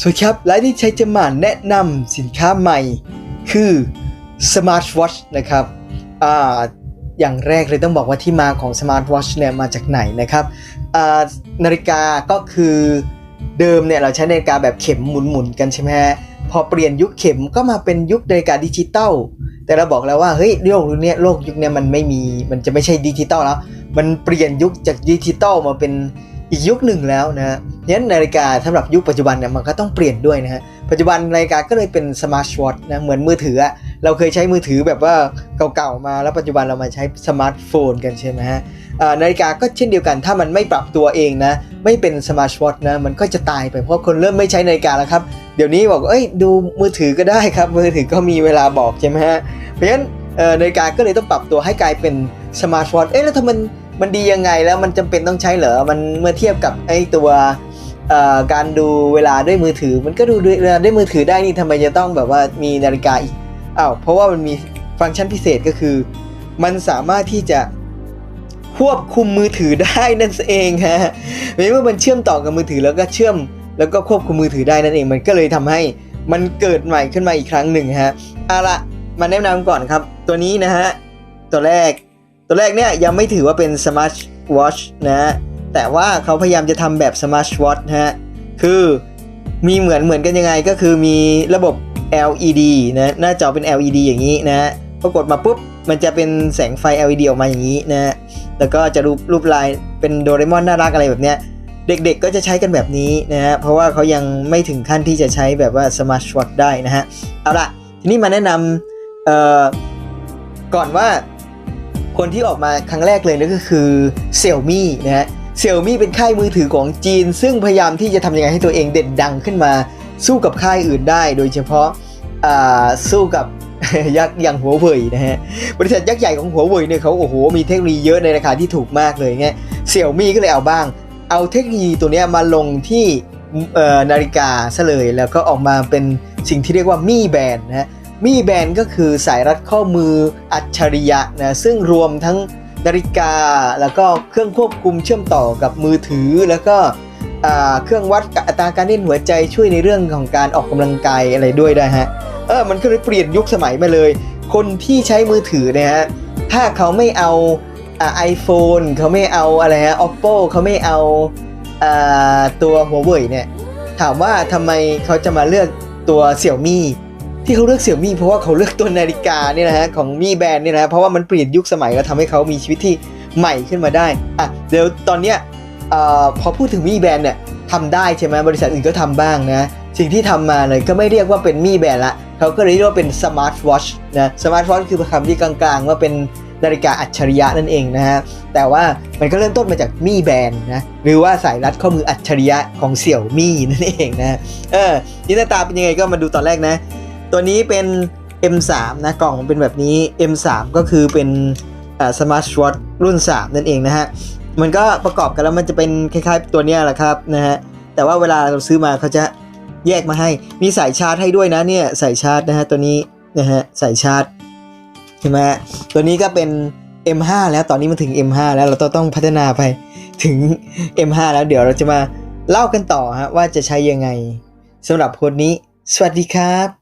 สวัสดีครับไลฟ์ที่ใช้จะมาแนะนำสินค้าใหม่ คือ Smart Watch นะครับอ่าอย่างแรกเลยต้องบอกว่าที่มาของ Smart Watch เนี่ยมาจากไหนนะครับอ่านาฬิกาก็คือเดิมเนี่ยเราใช้นาฬิกาแบบเข็มหมุนๆกันใช่ไหมฮะพอเปลี่ยนยุคเข็มก็มาเป็นยุคนาฬิกาดิจิตอลแต่เราบอกแล้วว่าเฮ้ยโลกยุคเนี้ยโลกยุคเนี้ยมันไม่มีมันจะไม่ใช่ดิจิตอลแล้ว มันเปลี่ยนยุคจากดิจิตอลมาเป็นอีกยุคหนึ่งแล้วนะ นั้นนาฬิกาสำหรับยุคปัจจุบันเนี่ยมันก็ต้องเปลี่ยนด้วยนะฮะ ปัจจุบันนาฬิกาก็เลยเป็นสมาร์ทวอทนะ เหมือนมือถืออะเราเคยใช้มือถือแบบว่าเก่าๆมา แล้วปัจจุบันเรามาใช้สมาร์ทโฟนกันใช่ไหมฮะนาฬิกาก็เช่นเดียวกัน ถ้ามันไม่ปรับตัวเองนะ ไม่เป็นสมาร์ทวอทนะ มันก็จะตายไป เพราะคนเริ่มไม่ใช้นาฬิกาแล้วครับ เดี๋ยวนี้บอกเอ้ยดูมือถือก็ได้ครับ มือถือก็มีเวลาบอกใช่ไหมฮะ เพราะฉะนั้นนาฬิกาก็เลยต้องปรับตัวให้กลายเป็นสมาร์ทวอทเอ๊ะแล้วถ้ามันมันดียังไงแล้วมันจำเป็นต้องใช้เหรอ มันเมื่อเทียบกับไอ้ตัว การดูเวลาด้วยมือถือ มันก็ดูด้วยเวลาด้วยมือถือได้นี่ทำไมจะต้องแบบว่ามีนาฬิกาอีกอ้าวเพราะว่ามันมีฟังก์ชันพิเศษก็คือ มันสามารถที่จะควบคุมมือถือได้นั่นเองฮะเมื่อมันเชื่อมต่อกับมือถือแล้วก็เชื่อม แล้วก็ควบคุมมือถือได้นั่นเอง มันก็เลยทำให้มันเกิดใหม่ขึ้นมาอีกครั้งหนึ่งฮะเอาละมาแนะนำก่อนครับ ตัวนี้นะฮะตัวแรก ตัวแรกเนี่ยยังไม่ถือว่าเป็น Smart Watch นะฮะ แต่ว่าเขาพยายามจะทำแบบ Smart Watch นะฮะ คือมีเหมือนเหมือนกันยังไงก็คือมีระบบ LED นะหน้าจอเป็น LED อย่างนี้นะฮะพอกดมาปุ๊บ มันจะเป็นแสงไฟ LED ออกมาอย่างนี้นะฮะแล้วก็จะรูปรูปลายเป็นโดเรมอนน่ารักอะไรแบบเนี้ยเด็กๆก็จะใช้กันแบบนี้นะฮะ เพราะว่าเขายังไม่ถึงขั้นที่จะใช้แบบว่า Smart Watch ได้นะฮะ เอาละทีนี้มาแนะนำเอ่อก่อนว่าคนที่ออกมาครั้งแรกเลยนั่นก็คือ Xiaomi นะฮะ Xiaomi เป็นค่ายมือถือของจีน ซึ่งพยายามที่จะทำยังไงให้ตัวเองเด่นดังขึ้นมา สู้กับค่ายอื่นได้ โดยเฉพาะาสู้กับยักษ์อย่างหัวเว่ยนะฮะ บริษัทยักษ์ใหญ่ของหัวเว่ยเนี่ยเขาโอ้โหมีเทคโนโลยีเยอะในราคาที่ถูกมากเลยเงี้ย Xiaomi ก็เลยเอาบ้าง เอาเทคโนโลยีตัวเนี้ยมาลงที่นาฬิกาซะเลยแล้วก็ออกมาเป็นสิ่งที่เรียกว่ามี่แบนนะฮะมี่แบนก็คือสายรัดข้อมืออัจฉริยะนะซึ่งรวมทั้ง นาฬิกาแล้วก็เครื่องควบคุมเชื่อมต่อกับมือถือ แล้วก็เครื่องวัดอัตราการเต้นหัวใจช่วยในเรื่องของการออกกำลังกายอะไรด้วยนะฮะเออมันก็เลยเปลี่ยนยุคสมัยมาเลย คนที่ใช้มือถือนี่ยฮะถ้าเขาไม่เอาไอโฟนเขาไม่เอาอะไรฮะ oppo เขาไม่เอาอาตัวหัวเว่ยเนี่ยถามว่าทำไมเขาจะมาเลือกตัวเสี่ยวมี่ ที่เขาเลือกเสี่ยมี่เพราะว่าเขาเลือกตัวนาฬิกาเนี่ยนะฮะของมี่แบรนด์เนี่ยนะฮะเพราะว่ามันเปลี่ยนยุคสมัยแล้วทำให้เขามีชีวิตที่ใหม่ขึ้นมาได้อะเดี๋ยวตอนเนี้ยออพอพูดถึงมี่แบรนด์เนี่ยทำได้ใช่ไหมบริษัทอื่นก็ทำบ้างนะสิ่งที่ทำมาเลยก็ไม่เรียกว่าเป็นมี่แบรนด์ละเขาก็เลยเรียกว่าเป็นสมาร์ทวอชนะสมาร์ทวอชคือคำที่กลางๆ ว่าเป็นนาฬิกาอัจฉริยะนั่นเองนะฮะแต่ว่ามันก็เริ่มต้นมาจากมี่แบรนด์นะหรือว่าสายรัดข้อมืออัจฉริยะของเสี่ยวมี่นั่นเองนะเออนี่หน้าตาเป็นยังไงก็มาดูตอนแรกนะ ตัวนี้เป็น M3 นะกล่องเป็นแบบนี้ M3 ก็คือเป็นสมาร์ทวอทรุ่น 3 นั่นเองนะฮะ มันก็ประกอบกันแล้วมันจะเป็นคล้ายๆตัวเนี้ยแหละครับนะฮะ แต่ว่าเวลาเราซื้อมาเขาจะแยกมาให้ มีสายชาร์จให้ด้วยนะเนี่ยสายชาร์จนะฮะตัวนี้นะฮะสายชาร์จใช่ไหมฮะตัวนี้ก็เป็น M5 แล้วตอนนี้มันถึง M5 แล้วเราต้องพัฒนาไปถึง M5 แล้วเดี๋ยวเราจะมาเล่ากันต่อฮะว่าจะใช้ยังไงสำหรับคนนี้ สวัสดีครับ